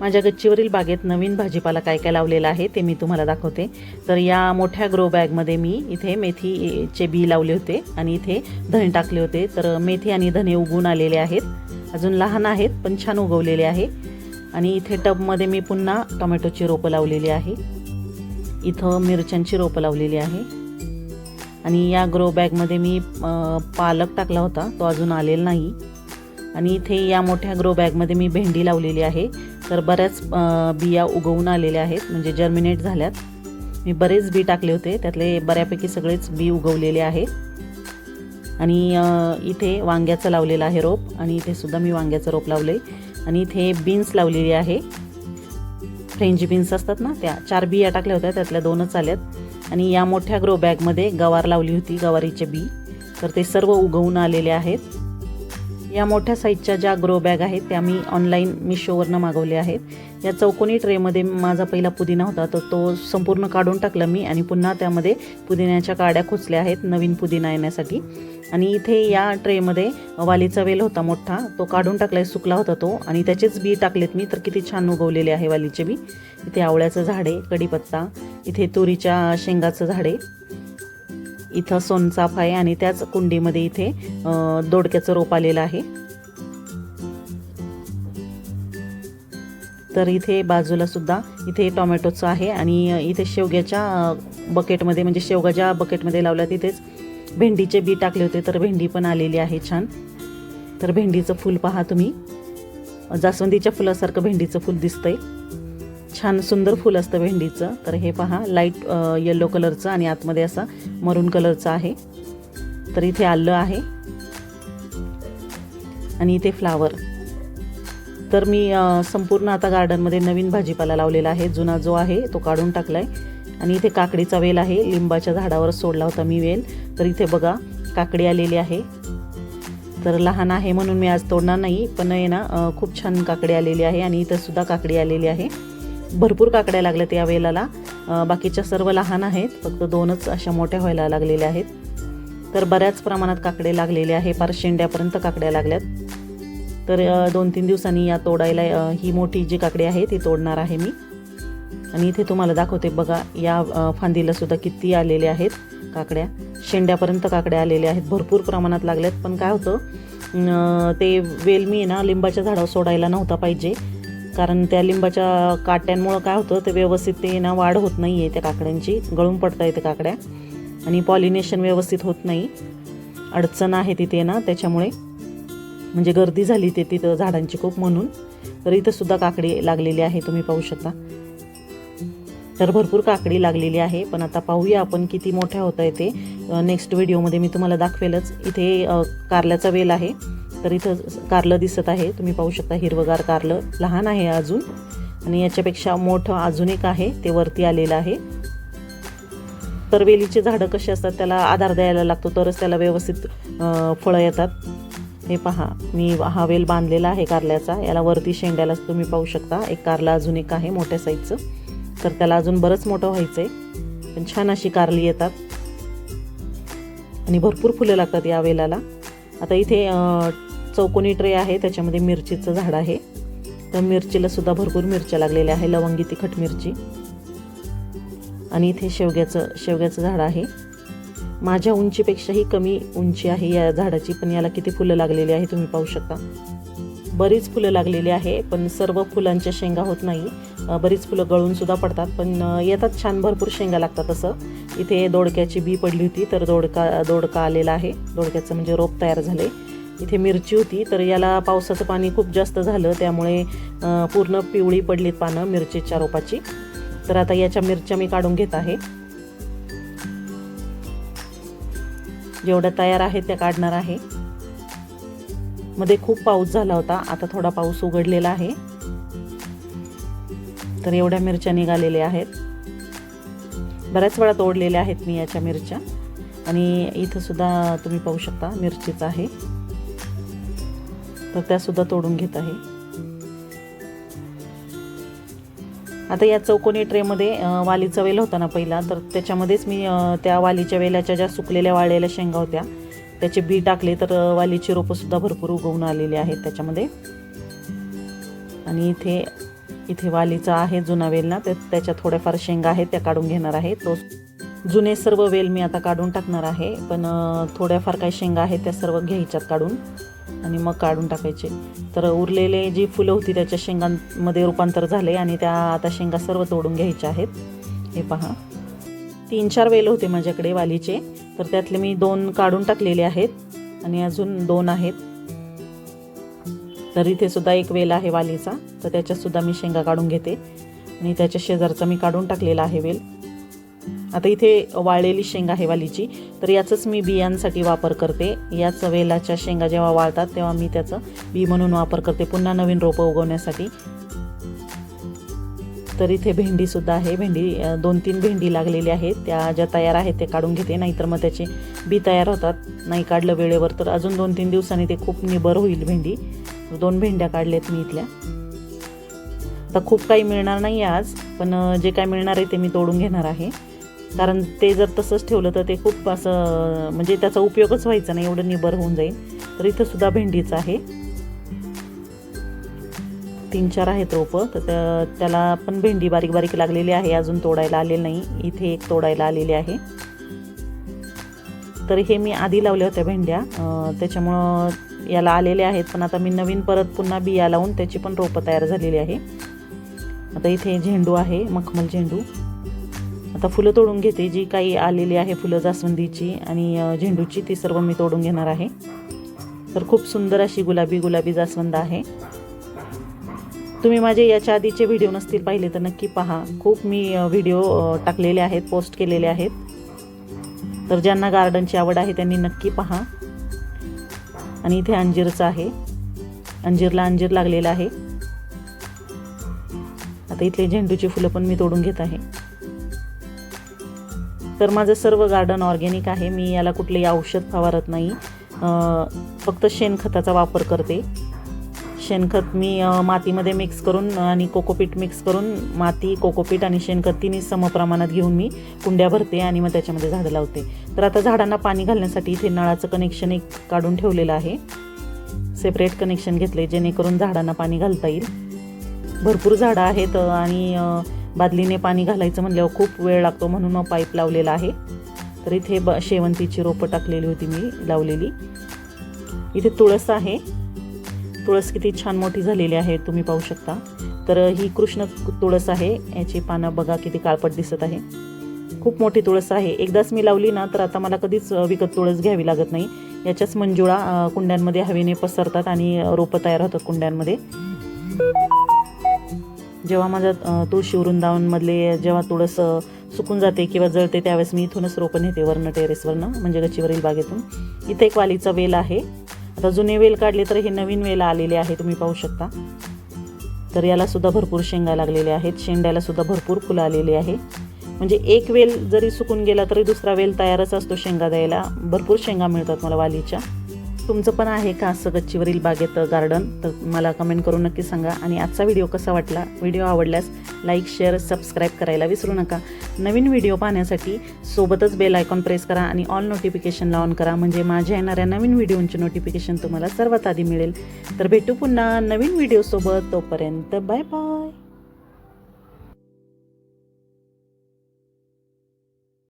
माझ्या गच्चीवरील बागेत नवीन भाजीपाला काय काय लावलेला आहे ते मी तुम्हाला दाखवते. तर या मोठ्या ग्रो बॅगमध्ये मी इथे मेथीचे बी लावले होते आणि इथे धणे टाकले होते. तर मेथी आणि धणे उगून आलेले आहेत. अजून लहान आहेत पण छान उगवलेले आहे. आणि इथे टबमध्ये मी पुन्हा टोमॅटोची रोपं लावलेली आहे. इथं मिरच्यांची रोपं लावलेली आहे. आणि या ग्रो बॅगमध्ये मी पालक टाकला होता तो अजून आलेला नाही. आणि इथे या मोठ्या ग्रो बॅगमध्ये मी भेंडी लावलेली आहे. तर बऱ्याच बिया उगवून आलेल्या आहेत म्हणजे जर्मिनेट झाल्यात. मी बरेच बी टाकले होते त्यातले बऱ्यापैकी सगळेच बी उगवलेले आहे आणि इथे वांग्याचं लावलेलं आहे रोप आणि इथे सुद्धा मी वांग्याचं रोप लावले आणि इथे बीन्स लावलेली आहे. फ्रेंच बीन्स असतात ना त्या चार बिया टाकल्या होत्या त्यातल्या दोनच आल्यात. आणि या मोठ्या ग्रो बॅगमध्ये गवार लावली होती गवारीचे बी. तर ते सर्व उगवून आलेले आहेत. या मोठ्या साईजच्या ज्या ग्रो बॅग आहेत त्या मी ऑनलाईन मिशोवरनं मागवल्या आहेत. या चौकोनी ट्रेमध्ये माझा पहिला पुदिना होता तर तो संपूर्ण काढून टाकला मी आणि पुन्हा त्यामध्ये पुदिन्याच्या काड्या खोचल्या आहेत नवीन पुदिना येण्यासाठी. आणि इथे या ट्रेमध्ये वालीचा वेल होता मोठा तो काढून टाकलाय सुकला होता तो. आणि त्याचेच बी टाकलेत मी तर किती छान उगवलेले आहे वालीचे बी. इथे आवळ्याचं झाड आहे कढीपत्ता. इथे तुरीच्या शेंगाचं झाड आहे. इथं सोनचाफ आहे आणि त्याच कुंडीमध्ये इथे दोडक्याचं रोप आलेलं आहे. तर इथे बाजूला सुद्धा इथे टोमॅटोचं आहे आणि इथे शेवग्याच्या बकेटमध्ये म्हणजे शेवगा ज्या बकेटमध्ये लावल्या तिथेच भेंडीचे बी टाकले होते तर भेंडी पण आलेली आहे छान. तर भेंडीचं फूल पहा तुम्ही. जास्वंदीच्या फुलासारखं भेंडीचं फूल दिसतंय. छान सुंदर फूल असतं भेंडीचं. तर हे पहा लाइट येलो कलरचं आणि आतमध्ये असा मरून कलरचं आहे. तर इथे आलं आहे. आणि इथे फ्लावर तर मी संपूर्ण आता गार्डनमध्ये नवीन भाजीपाला लावलेला आहे. जुना जो आहे तो काढून टाकला आहे आणि इथे काकडीचा वेल आहे. लिंबाच्या झाडावर सोडला होता मी वेल. तर इथे बघा काकडी आलेली आहे. तर लहान आहे म्हणून मी आज तोडणार नाही. पण आहे ना खूप छान काकडी आलेली आहे आणि इथं सुद्धा काकडी आलेली आहे. भरपूर काकड्या लागल्यात या वेलाला. बाकीच्या सर्व लहान आहेत. फक्त दोनच अशा मोठ्या व्हायला लागलेल्या आहेत. तर बऱ्याच प्रमाणात काकडे लागलेले आहे. फार शेंड्यापर्यंत काकड्या लागल्यात. तर दोन तीन दिवसांनी या तोडायला ही मोठी जी काकडी आहे ती तोडणार आहे मी. आणि इथे तुम्हाला दाखवते बघा या फांदीला सुद्धा किती आलेले आहेत काकड्या. शेंड्यापर्यंत काकड्या आलेल्या आहेत. भरपूर प्रमाणात लागल्यात. पण काय होतं ते वेल मी ना लिंबाच्या झाडावर सोडायला नव्हता पाहिजे. कारण त्या लिंबाच्या काट्यांमुळं काय होतं ते व्यवस्थित ते ना वाढ होत नाही आहे त्या काकड्यांची. गळून पडता येते काकड्या. आणि पॉलिनेशन व्यवस्थित होत नाही. अडचण आहे तिथे ना त्याच्यामुळे. म्हणजे गर्दी झाली ते तिथं झाडांची खूप म्हणून. तर इथंसुद्धा काकडी लागलेली आहे तुम्ही पाहू शकता. तर भरपूर काकडी लागलेली आहे पण आता पाहूया आपण किती मोठ्या होत आहे ते नेक्स्ट व्हिडिओमध्ये मी तुम्हाला दाखवेलच. इथे कारल्याचा वेल आहे. तर इथं कारलं दिसत आहे. तुम्ही पाहू शकता हिरवगार कारलं लहान आहे अजून. आणि याच्यापेक्षा मोठं अजून एक आहे ते वरती आलेलं आहे. तर वेलीचे झाडं कसे असतात त्याला आधार द्यायला लागतो तरच त्याला व्यवस्थित फळं येतात. हे पहा मी हा वेल बांधलेला आहे कारल्याचा. याला वरती शेंड्याला तुम्ही पाहू शकता. एक कारला अजून एक आहे मोठ्या साईजचं तर त्याला अजून बरंच मोठं व्हायचं आहे पण छान अशी कारली येतात. आणि भरपूर फुलं लागतात या वेलाला. आता इथे चौकोनी ट्रे आहे त्याच्यामध्ये मिरचीचं झाड आहे. तर मिरचीला सुद्धा भरपूर मिरच्या लागलेल्या आहे लवंगी तिखट मिरची. आणि इथे शेवग्याचं शेवग्याचं झाड आहे. माझ्या उंचीपेक्षाही कमी उंची आहे या झाडाची पण याला किती फुलं लागलेली आहे तुम्ही पाहू शकता. बरीच फुलं लागलेली आहे पण सर्व फुलांच्या शेंगा होत नाही. बरीच फुलं गळून सुद्धा पडतात पण येतात छान भरपूर शेंगा लागतात असं. इथे दोडक्याची बी पडली होती तर दोडका दोडका आलेला आहे. दोडक्याचं म्हणजे रोप तयार झाले. इथे मिरची होती तर याला पावसाचं पाणी खूप जास्त झालं त्यामुळे पूर्ण पिवळी पडलीत पानं मिरचीच्या रोपाची. तर आता याच्या मिरच्या मी काढून घेत आहे. जेवढ्या तयार आहेत त्या काढणार आहे. मध्ये खूप पाऊस झाला होता आता थोडा पाऊस उघडलेला आहे. तर एवढ्या मिरच्या निघालेल्या आहेत. बऱ्याच वेळा तोडलेल्या आहेत मी याच्या मिरच्या. आणि इथं सुद्धा तुम्ही पाहू शकता मिरचीच आहे. तर त्या सुद्धा तोडून घेत आहे. आता या चौकोनी ट्रेमध्ये वालीचा वेल होता ना पहिला तर त्याच्यामध्येच मी त्या वालीच्या वेलाच्या ज्या सुकलेल्या वाळलेल्या शेंगा होत्या त्याचे बी टाकले तर वालीची रोपं सुद्धा भरपूर उगवून आलेली आहेत त्याच्यामध्ये. आणि इथे इथे वालीचा आहे जुना वेल ना ते त्याच्या थोड्याफार शेंगा आहेत त्या काढून घेणार आहे. तो जुने सर्व वेल मी आता काढून टाकणार आहे पण थोड्याफार काही शेंगा आहेत त्या सर्व घ्यायच्यात काढून. आणि मग काढून टाकायचे. तर उरलेले जी फुलं होती त्याच्या शेंगांमध्ये रूपांतर झाले आणि त्या आता शेंगा सर्व तोडून घ्यायच्या आहेत. हे पहा. तीन चार वेल होते माझ्याकडे वालीचे. तर त्यातले मी दोन काढून टाकलेले आहेत आणि अजून दोन आहेत. तर इथे सुद्धा एक वेल आहे वालीचा. तर त्याच्यात सुद्धा मी शेंगा काढून घेते. आणि त्याच्या शेजारचा मी काढून टाकलेला आहे वेल. आता इथे वाळलेली शेंगा आहे वालीची. तर याचंच मी बियांसाठी वापर करते. याच वेलाच्या शेंगा जेव्हा वाळतात तेव्हा मी त्याचं बी म्हणून वापर करते. पुन्हा नवीन रोपं उगवण्यासाठी. तर इथे भेंडीसुद्धा आहे. भेंडी दोन तीन भेंडी लागलेली आहेत. त्या ज्या तयार आहेत ते काढून घेते. नाहीतर मग त्याचे बी तयार होतात. नाही काढलं वेळेवर तर अजून दोन तीन दिवसांनी ते खूप निबर होईल भेंडी. दोन भेंड्या काढल्यात मी इथल्या. आता खूप काही मिळणार नाही आज पण जे काय मिळणार आहे ते मी तोडून घेणार आहे. कारण ते जर तसंच ठेवलं तर ते खूप असं म्हणजे त्याचा उपयोगच व्हायचा नाही एवढं निबर होऊन जाईल. तर इथं सुद्धा भेंडीचं आहे. तीन चार आहेत रोपं तर त्याला पण भेंडी बारीक बारीक लागलेली आहे अजून तोडायला आलेली नाही. इथे एक तोडायला आलेली आहे. तर हे मी आधी लावल्या होत्या भेंड्या. त्याच्यामुळं याला आलेले आहेत पण आता मी नवीन परत पुन्हा बिया लावून त्याची पण रोपं तयार झालेली आहे. आता इथे झेंडू आहे मखमल झेंडू. आता फुलं तोडून घेते. जी काही आलेली आहे फुलं जास्वंदीची आणि झेंडूची ती सर्व मी तोडून घेणार आहे. तर खूप सुंदर अशी गुलाबी गुलाबी जास्वंद आहे. तुम्ही माझे याच्या आधीचे व्हिडिओ नसतील पाहिले तर नक्की पहा. खूप मी व्हिडिओ टाकलेले आहेत पोस्ट केलेले आहेत. तर ज्यांना गार्डनची आवड आहे त्यांनी नक्की पहा. आणि इथे अंजीरचं आहे. अंजीरला अंजीर लागलेलं आहे. आता इथले झेंडूची फुलं पण मी तोडून घेत आहे. तर माझं सर्व गार्डन ऑर्गॅनिक आहे. मी याला कुठलेही औषध फवारत नाही. फक्त शेणखताचा वापर करते. शेणखत मी मातीमध्ये मिक्स करून आणि कोकोपीट मिक्स करून माती कोकोपीट आणि शेणखत तिन्ही समप्रमाणात घेऊन मी कुंड्या भरते आणि मग त्याच्यामध्ये झाडं लावते. तर आता झाडांना पाणी घालण्यासाठी इथे नळाचं कनेक्शन एक काढून ठेवलेलं आहे. सेपरेट कनेक्शन घेतले जेणेकरून झाडांना पाणी घालता येईल. भरपूर झाडं आहेत आणि बादलीने पाणी घालायचं म्हणल्यावर खूप वेळ लागतो म्हणून मग पाईप लावलेला आहे. तर इथे ब शेवंतीची रोपं टाकलेली होती मी लावलेली. इथे तुळस आहे. तुळस किती छान मोठी झालेली आहे तुम्ही पाहू शकता. तर ही कृष्ण तुळस आहे. याची पानं बघा किती काळपट दिसत आहे. खूप मोठी तुळस आहे. एकदाच मी लावली ना तर आता मला कधीच विकत तुळस घ्यावी लागत नाही. याच्याच मंजुळा कुंड्यांमध्ये हवेने पसरतात आणि रोपं तयार होतात कुंड्यांमध्ये. जेव्हा माझ्या अ, तुळशी वृंदावनमधले जेव्हा तुळस सुकून जाते किंवा जळते त्यावेळेस मी इथूनच रोपण नेते वरनं टेरेसवरनं म्हणजे गच्चीवरील बागेतून. इथे एक वालीचा वेल आहे. आता जुने वेल काढले तर हे नवीन वेल आलेले आहे तुम्ही पाहू शकता. तर याला सुद्धा भरपूर शेंगा लागलेल्या आहेत. शेंड्याला सुद्धा भरपूर फुलं आलेली आहे. म्हणजे एक वेल जरी सुकून गेला तरी दुसरा वेल तयारच असतो शेंगा द्यायला. भरपूर शेंगा मिळतात मला वालीच्या. तुमचं पण आहे का असं गच्चीवरील बागेत गार्डन तर मला कमेंट करून नक्की सांगा. आणि आजचा व्हिडिओ कसा वाटला? व्हिडिओ आवडल्यास लाईक शेअर सबस्क्राईब करायला विसरू नका. नवीन व्हिडिओ पाहण्यासाठी सोबतच बेल आयकॉन प्रेस करा आणि ऑल नोटिफिकेशनला ऑन करा. म्हणजे माझ्या येणाऱ्या नवीन व्हिडिओंचे नोटिफिकेशन तुम्हाला सर्वात आधी मिळेल. तर भेटू पुन्हा नवीन व्हिडिओसोबत तोपर्यंत बाय बाय